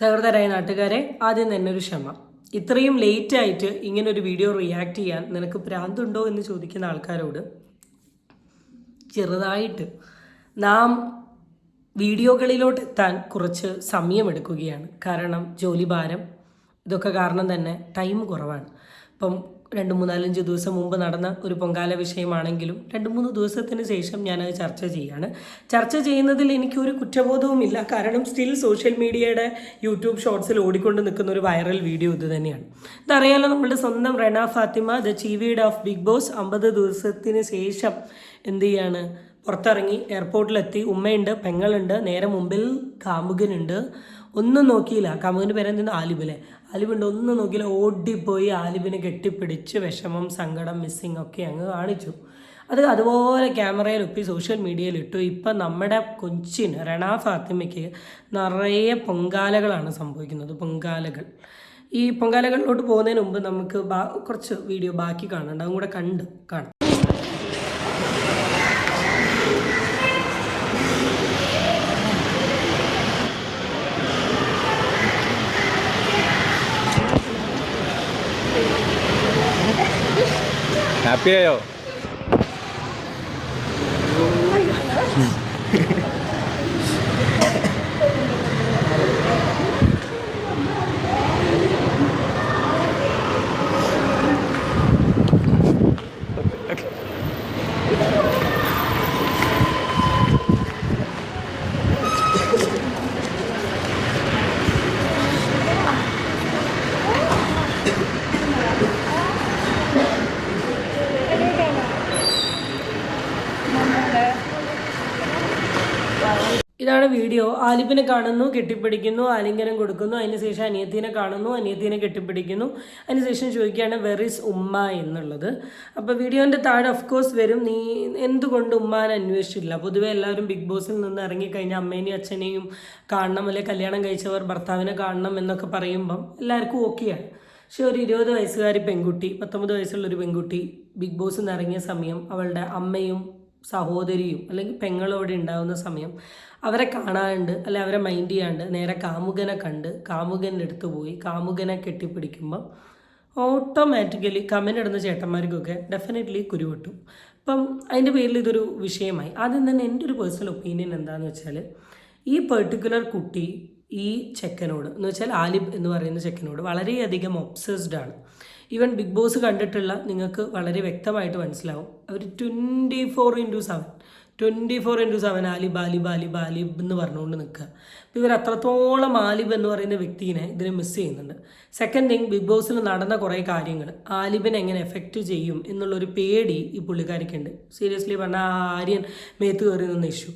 സഹൃദരായ നാട്ടുകാരെ ആദ്യം തന്നെ ഒരു ക്ഷമ. ഇത്രയും ലേറ്റ് ആയിട്ട് ഇങ്ങനെ ഒരു വീഡിയോ റിയാക്ട് ചെയ്യാൻ നിനക്ക് പ്രാന്തുണ്ടോ എന്ന് ചോദിക്കുന്ന ആൾക്കാരോട് ചെറുതായിട്ട് നാം വീഡിയോകളിലോട്ട് എത്താൻ കുറച്ച് സമയമെടുക്കുകയാണ്. കാരണം ജോലി ഭാരം ഇതൊക്കെ കാരണം തന്നെ ടൈം കുറവാണ്. ഇപ്പം രണ്ട് മൂന്നാലഞ്ച് ദിവസം മുമ്പ് നടന്ന ഒരു പൊങ്കാല വിഷയമാണെങ്കിലും രണ്ട് മൂന്ന് ദിവസത്തിന് ശേഷം ഞാനത് ചർച്ച ചെയ്യാണ്. ചർച്ച ചെയ്യുന്നതിൽ എനിക്കൊരു കുറ്റബോധവുമില്ല. കാരണം സ്റ്റിൽ സോഷ്യൽ മീഡിയയുടെ യൂട്യൂബ് ഷോർട്സിൽ ഓടിക്കൊണ്ട് നിൽക്കുന്ന ഒരു വൈറൽ വീഡിയോ ഇത് തന്നെയാണ്. ഇതറിയാലോ നമ്മുടെ സ്വന്തം റെന ഫാത്തിമ ദ ചീവീഡ് ഓഫ് ബിഗ് ബോസ് അമ്പത് ദിവസത്തിന് ശേഷം എന്ത് ചെയ്യാണ്? പുറത്തിറങ്ങി എയർപോർട്ടിലെത്തി. ഉമ്മയുണ്ട് പെങ്ങളുണ്ട് നേരെ മുമ്പിൽ കാമുകനുണ്ട്. ഒന്നും നോക്കിയില്ല. കാമുകന്റെ പേരെന്തെന്ന്? ആലിബിലെ ആലിബുണ്ട് ഒന്നും നോക്കിയില്ല. ഓടിപ്പോയി ആലിബിനെ കെട്ടിപ്പിടിച്ച് വിഷമം സങ്കടം മിസ്സിങ് ഒക്കെ അങ്ങ് കാണിച്ചു. അത് അതുപോലെ ക്യാമറയിൽ ഒപ്പി സോഷ്യൽ മീഡിയയിൽ ഇട്ടു. ഇപ്പം നമ്മുടെ കൊച്ചിന് രണ ഫാത്തിമയ്ക്ക് നിറയെ പൊങ്കാലകളാണ് സംഭവിക്കുന്നത്. പൊങ്കാലകൾ. ഈ പൊങ്കാലകളിലോട്ട് പോകുന്നതിന് മുമ്പ് നമുക്ക് കുറച്ച് വീഡിയോ ബാക്കി കാണണ്ട അതും കൂടെ കണ്ട് കാണാം. આપીએ ഇതാണ് വീഡിയോ. ആലിബിനെ കാണുന്നു കെട്ടിപ്പിടിക്കുന്നു ആലിംഗനം കൊടുക്കുന്നു അതിനുശേഷം അനിയത്തിനെ കാണുന്നു അനിയത്തിനെ കെട്ടിപ്പിടിക്കുന്നു. അതിനുശേഷം ചോദിക്കുകയാണ് വെർ ഇസ് ഉമ്മ? എന്നുള്ളത്. അപ്പോൾ വീഡിയോന്റെ താഴെ ഓഫ് കോഴ്സ് വരും. നീ എന്തുകൊണ്ട് ഉമ്മാനെ അന്വേഷിച്ചില്ല പൊതുവെ എല്ലാവരും ബിഗ് ബോസിൽ നിന്ന് ഇറങ്ങിക്കഴിഞ്ഞാൽ അമ്മേനെയും അച്ഛനെയും കാണണം അല്ലെങ്കിൽ കല്യാണം കഴിച്ചവർ ഭർത്താവിനെ കാണണം എന്നൊക്കെ പറയുമ്പം എല്ലാവർക്കും ഓക്കെയാണ് പക്ഷെ ഒരു ഇരുപത് വയസ്സുകാരി പെൺകുട്ടി പത്തൊമ്പത് വയസ്സുള്ള ഒരു പെൺകുട്ടി ബിഗ് ബോസിൽ നിന്ന് ഇറങ്ങിയ സമയം അവളുടെ അമ്മയും സഹോദരിയും അല്ലെങ്കിൽ പെങ്ങളോടെ ഉണ്ടാകുന്ന സമയം അവരെ കാണാണ്ട് അല്ലെ അവരെ മൈൻഡ് ചെയ്യാണ്ട് നേരെ കാമുകനെ കണ്ട് കാമുകന്റെ അടുത്ത് പോയി. കാമുകനെ കെട്ടിപ്പിടിക്കുമ്പം ഓട്ടോമാറ്റിക്കലി കമന്റ് ഇടുന്ന ചേട്ടന്മാർക്കൊക്കെ ഡെഫിനറ്റ്ലി കുരുവട്ടും. അപ്പം അതിന്റെ പേരിൽ ഇതൊരു വിഷയമായി. ആദ്യം തന്നെ എന്റെ ഒരു പേഴ്സണൽ ഒപ്പീനിയൻ എന്താണെന്ന് വെച്ചാൽ ഈ പെർട്ടിക്കുലർ കുട്ടി ഈ ചെക്കനോട് എന്ന് വെച്ചാൽ ആലിബ് എന്ന് പറയുന്ന ചെക്കനോട് വളരെയധികം ഒബ്സസ്ഡ് ആണ്. ഈവൻ ബിഗ് ബോസ് കണ്ടിട്ടുള്ള നിങ്ങൾക്ക് വളരെ വ്യക്തമായിട്ട് മനസ്സിലാവും. അവർ twenty four into seven twenty four into seven ആലിബ് ആലിബ് ആലിബ് ആലിബ് എന്ന് പറഞ്ഞുകൊണ്ട് നിൽക്കുക. അപ്പോൾ ഇവർ അത്രത്തോളം ആലിബ് എന്ന് പറയുന്ന വ്യക്തിനെ ഇതിനെ മിസ് ചെയ്യുന്നുണ്ട്. സെക്കൻഡ് തിങ് ബിഗ് ബോസിൽ നടന്ന കുറേ കാര്യങ്ങൾ ആലിബിനെ എങ്ങനെ എഫക്റ്റ് ചെയ്യും എന്നുള്ളൊരു പേടി ഈ പുള്ളിക്കാരിക്കുണ്ട് സീരിയസ്ലി പറഞ്ഞാൽ ആ ആര്യൻ മേത്ത് കയറി നിന്ന ഇഷ്യൂ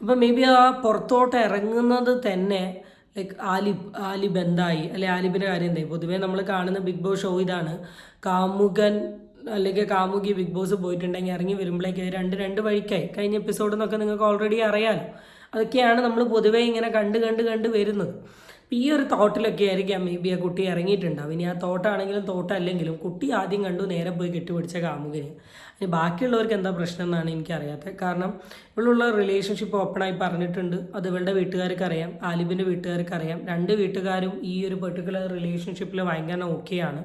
അപ്പോൾ മേ ബി ആ പുറത്തോട്ട് ഇറങ്ങുന്നത് തന്നെ ലൈക്ക് ആലിബ് ആലിബ് എന്തായി? അല്ലെ ആലിബിന്റെ കാര്യം എന്തായി? പൊതുവേ നമ്മൾ കാണുന്ന ബിഗ് ബോസ് ഷോ ഇതാണ്. കാമുകൻ അല്ലെങ്കിൽ കാമുകി ബിഗ് ബോസ് പോയിട്ടുണ്ടെങ്കിൽ ഇറങ്ങി വരുമ്പോഴേക്ക് രണ്ട് രണ്ട് വഴിക്കായി. കഴിഞ്ഞ എപ്പിസോഡ് നിന്നൊക്കെ നിങ്ങൾക്ക് ഓൾറെഡി അറിയാമല്ലോ അതൊക്കെയാണ് നമ്മൾ പൊതുവേ ഇങ്ങനെ കണ്ട് കണ്ട് കണ്ട് വരുന്നത്. ഈ ഒരു തോട്ടിലൊക്കെ ആയിരിക്കാം മേ ബി ആ കുട്ടി ഇറങ്ങിയിട്ടുണ്ടാവും. ഇനി ആ തോട്ടാണെങ്കിലും തോട്ടല്ലെങ്കിലും കുട്ടി ആദ്യം കണ്ടു നേരെ പോയി കെട്ടിപ്പിടിച്ച കാമുകിന്. ഇനി ബാക്കിയുള്ളവർക്ക് എന്താ പ്രശ്നം എന്നാണ് എനിക്കറിയാത്തത്. കാരണം ഇവളുള്ള റിലേഷൻഷിപ്പ് ഓപ്പണായി പറഞ്ഞിട്ടുണ്ട്. അത് ഇവളുടെ വീട്ടുകാർക്ക് അറിയാം ആലിബിന്റെ വീട്ടുകാർക്ക് അറിയാം രണ്ട് വീട്ടുകാരും ഈ ഒരു പെർട്ടിക്കുലർ റിലേഷൻഷിപ്പിൽ ഭയങ്കര ഓക്കെയാണ്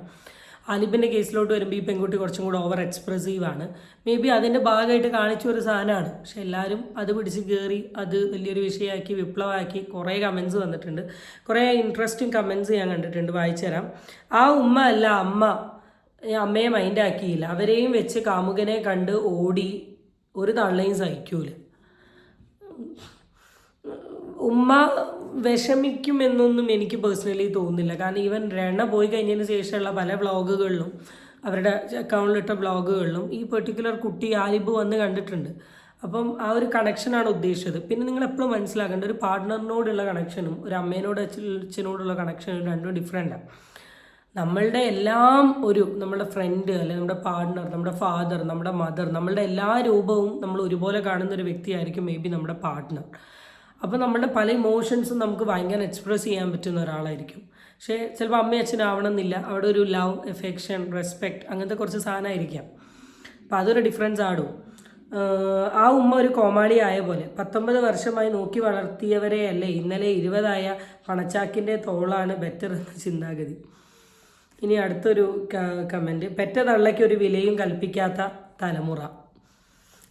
ആലിബിന്റെ കേസിലോട്ട് വരുമ്പോൾ ഈ പെൺകുട്ടി കുറച്ചും കൂടെ ഓവർ എക്സ്പ്രസീവ് ആണ് മേ ബി അതിന്റെ ഭാഗമായിട്ട് കാണിച്ച ഒരു സാധനമാണ് പക്ഷെ എല്ലാവരും അത് പിടിച്ച് കയറി അത് വലിയൊരു വിഷയമാക്കി വിപ്ലവമാക്കി കുറേ കമൻസ് വന്നിട്ടുണ്ട് കുറേ ഇൻട്രസ്റ്റിംഗ് കമൻസ് ഞാൻ കണ്ടിട്ടുണ്ട് വായിച്ചു തരാം ആ ഉമ്മ അല്ല അമ്മ അമ്മയെ മൈൻഡാക്കിയില്ല അവരെയും വെച്ച് കാമുകനെ കണ്ട് ഓടി ഒരു തള്ളയും സഹിക്കൂല ഉമ്മ വിഷമിക്കുമെന്നൊന്നും എനിക്ക് പേഴ്സണലി തോന്നുന്നില്ല. കാരണം ഈവൻ രണ പോയി കഴിഞ്ഞതിന് ശേഷമുള്ള പല വ്ളോഗുകളിലും അവരുടെ അക്കൗണ്ടിലിട്ട വ്ളോഗുകളിലും ഈ പെർട്ടിക്കുലർ കുട്ടി ആലിബ് വന്ന് കണ്ടിട്ടുണ്ട്. അപ്പം ആ ഒരു കണക്ഷനാണ് ഉദ്ദേശിച്ചത്. പിന്നെ നിങ്ങൾ എപ്പോഴും മനസ്സിലാക്കേണ്ട ഒരു പാർട്ട്ണറിനോടുള്ള കണക്ഷനും ഒരു അമ്മേനോട് അച്ഛനോടുള്ള കണക്ഷനും രണ്ടും ഡിഫറെന്റാണ് നമ്മളുടെ എല്ലാം ഒരു നമ്മുടെ ഫ്രണ്ട് അല്ലെങ്കിൽ നമ്മുടെ പാർട്ട്ണർ നമ്മുടെ ഫാദർ നമ്മുടെ മദർ നമ്മളുടെ എല്ലാ രൂപവും നമ്മൾ ഒരുപോലെ കാണുന്ന ഒരു വ്യക്തിയായിരിക്കും മേ ബി നമ്മുടെ പാർട്ട്ണർ അപ്പോൾ നമ്മുടെ പല ഇമോഷൻസും നമുക്ക് ഭയങ്കര എക്സ്പ്രസ് ചെയ്യാൻ പറ്റുന്ന ഒരാളായിരിക്കും. പക്ഷേ ചിലപ്പോൾ അമ്മയും അച്ഛനാവണം എന്നില്ല അവിടെ ഒരു ലവ് എഫെക്ഷൻ റെസ്പെക്റ്റ് അങ്ങനത്തെ കുറച്ച് സാധനമായിരിക്കാം. അപ്പോൾ അതൊരു ഡിഫറൻസ് ആടും. ആ ഉമ്മ ഒരു കോമാളി ആയ പോലെ പത്തൊമ്പത് വർഷമായി നോക്കി വളർത്തിയവരെയല്ലേ ഇന്നലെ ഇരുപതായ പണച്ചാക്കിന്റെ തോളാണ് ബെറ്റർ എന്ന ചിന്താഗതി. ഇനി അടുത്തൊരു കമന്റ് പെറ്റ തള്ളയ്ക്ക് ഒരു വിലയും കൽപ്പിക്കാത്ത തലമുറ.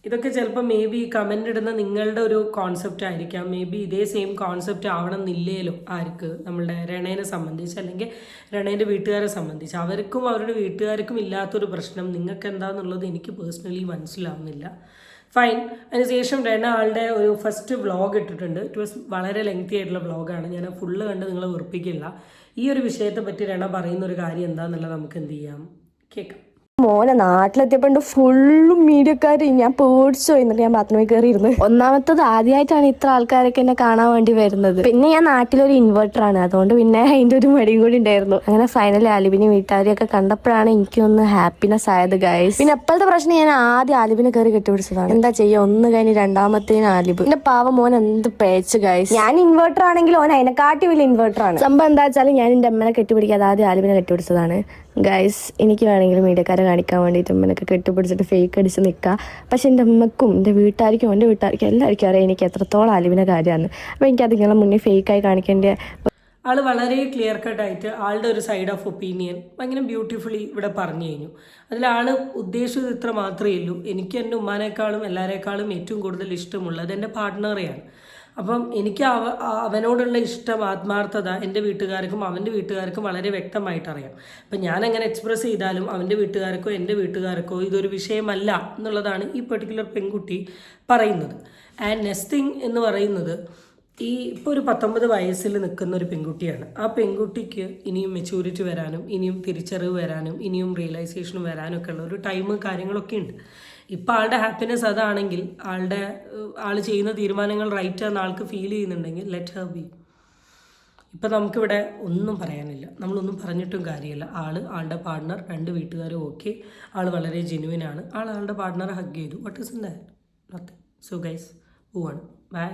ഇതൊക്കെ ചിലപ്പോൾ മേ ബി കമന്റ് ഇടുന്ന നിങ്ങളുടെ ഒരു കോൺസെപ്റ്റ് ആയിരിക്കാം. മേ ബി ഇതേ സെയിം കോൺസെപ്റ്റ് ആവണം എന്നില്ലേലോ ആർക്ക്? നമ്മളുടെ രണേനെ സംബന്ധിച്ച് അല്ലെങ്കിൽ രണേന്റെ വീട്ടുകാരെ സംബന്ധിച്ച്. അവർക്കും അവരുടെ വീട്ടുകാർക്കും ഇല്ലാത്തൊരു പ്രശ്നം നിങ്ങൾക്ക് എന്താണെന്നുള്ളത് എനിക്ക് പേഴ്സണലി മനസ്സിലാവുന്നില്ല. ഫൈൻ അതിനുശേഷം രണ ആളുടെ ഒരു ഫസ്റ്റ് വ്ളോഗ് ഇട്ടിട്ടുണ്ട്. ഇറ്റ് വാസ് വളരെ ലെങ്തി ആയിട്ടുള്ള വ്ളോഗാണ് ഞാൻ ഫുള്ള് കണ്ട് നിങ്ങളെ ഉറപ്പിക്കില്ല ഈ ഒരു വിഷയത്തെ പറ്റി രണ പറയുന്ന ഒരു കാര്യം എന്താണെന്നുള്ളത് നമുക്ക് എന്ത് ചെയ്യാം? കേൾക്കാം മോനെ നാട്ടിലെത്തിയപ്പോണ്ട് ഫുള്ളും മീഡിയക്കാർ ഞാൻ പേടിച്ചോ. എന്നിട്ട് ഞാൻ ബാത്റൂമിൽ കയറി ഇരുന്ന് ഒന്നാമത്തത് ആദ്യമായിട്ടാണ് ഇത്ര ആൾക്കാരൊക്കെ എന്നെ കാണാൻ വേണ്ടി വരുന്നത്. പിന്നെ ഞാൻ നാട്ടിലൊരു ഇൻവെർട്ടറാണ് അതുകൊണ്ട് പിന്നെ അതിന്റെ ഒരു മടിയും കൂടി ഉണ്ടായിരുന്നു. അങ്ങനെ ഫൈനലി ആലിബിനെ വീട്ടുകാരെയൊക്കെ കണ്ടപ്പോഴാണ് എനിക്കൊന്ന് ഹാപ്പിനെസ് ആയത് ഗൈസ് പിന്നെ എപ്പോഴത്തെ പ്രശ്നം ഞാൻ ആദ്യം ആലിബിനെ കയറി കെട്ടിപിടിച്ചതാണ് എന്താ ചെയ്യുക ഒന്ന് കഴിഞ്ഞ് രണ്ടാമത്തേന് ആലിബ് എന്റെ പാവ മോൻ എന്ത് പേച്ച് ഗൈസ് ഞാൻ ഇൻവെർട്ടർ ആണെങ്കിൽ ഓൻ അതിനെക്കാട്ടി വലിയ ഇൻവെർട്ടർ ആണ്. സംഭവം എന്താ വെച്ചാൽ ഞാൻ എന്റെ അമ്മനെ കെട്ടിപ്പിടിക്കാതെ ആദ്യം ആലിബിനെ കെട്ടിപ്പിടിച്ചതാണ്. ഗൈസ് എനിക്ക് വേണമെങ്കിൽ മീഡിയക്കാരെ കാണിക്കാൻ വേണ്ടിയിട്ട് അമ്മനൊക്കെ കെട്ടിപ്പിടിച്ചിട്ട് ഫേക്ക് അടിച്ച് നിൽക്കുക പക്ഷെ എന്റെ അമ്മക്കും എന്റെ വീട്ടുകാർക്കും എന്റെ വീട്ടുകാർക്കും എല്ലാവർക്കും അറിയാം എനിക്ക് എത്രത്തോളം അലിവിന്റെ കാര്യമാണ്. അപ്പോൾ എനിക്കത് നിങ്ങളെ മുന്നേ ഫേക്കായി കാണിക്കേണ്ട ആൾ വളരെ ക്ലിയർ കട്ടായിട്ട് ആളുടെ ഒരു സൈഡ് ഓഫ് ഒപ്പീനിയൻ ഭയങ്കര ബ്യൂട്ടിഫുള്ളി ഇവിടെ പറഞ്ഞു കഴിഞ്ഞു. അതിൽ ആൾ ഉദ്ദേശിച്ചത് ഇത്ര മാത്രമേ ഉള്ളൂ. എനിക്ക് എന്റെ ഉമ്മാനേക്കാളും എല്ലാവരേക്കാളും ഏറ്റവും കൂടുതൽ ഇഷ്ടമുള്ളത് എന്റെ പാർട്ട്ണറെയാണ് അപ്പം എനിക്ക് അവ അവനോടുള്ള ഇഷ്ടം ആത്മാർത്ഥത എന്റെ വീട്ടുകാർക്കും അവന്റെ വീട്ടുകാർക്കും വളരെ വ്യക്തമായിട്ട് അറിയാം അപ്പം ഞാൻ അങ്ങനെ എക്സ്പ്രസ് ചെയ്താലും അവന്റെ വീട്ടുകാർക്കോ എന്റെ വീട്ടുകാർക്കോ ഇതൊരു വിഷയമല്ല എന്നുള്ളതാണ് ഈ പെർട്ടിക്കുലർ പെൺകുട്ടി പറയുന്നത്. ആൻഡ് നെക്സ്റ്റ് എന്ന് പറയുന്നത് ഈ ഇപ്പോൾ ഒരു പത്തൊമ്പത് വയസ്സിൽ നിൽക്കുന്ന ഒരു പെൺകുട്ടിയാണ്. ആ പെൺകുട്ടിക്ക് ഇനിയും മെച്യൂരിറ്റി വരാനും ഇനിയും തിരിച്ചറിവ് വരാനും ഇനിയും റിയലൈസേഷൻ വരാനും ഒക്കെ ഉള്ള ഒരു ടൈം കാര്യങ്ങളൊക്കെ ഉണ്ട്. ഇപ്പോൾ ആളുടെ ഹാപ്പിനെസ് അതാണെങ്കിൽ ആളുടെ ആൾ ചെയ്യുന്ന തീരുമാനങ്ങൾ റൈറ്റ് ആണെന്ന് ആൾക്ക് ഫീൽ ചെയ്യുന്നുണ്ടെങ്കിൽ ലെറ്റ് ഹർ ബി ഇപ്പം നമുക്കിവിടെ ഒന്നും പറയാനില്ല. നമ്മളൊന്നും പറഞ്ഞിട്ടും കാര്യമില്ല. ആൾ ആളുടെ പാർട്ട്ണർ രണ്ട് വീട്ടുകാരും ഓക്കെ ആൾ വളരെ ജെനുവിൻ ആണ്. ആൾ ആളുടെ പാർട്ട്ണറെ ഹഗ് ചെയ്തു. What is in that nothing so guys പോവാണ് ബൈ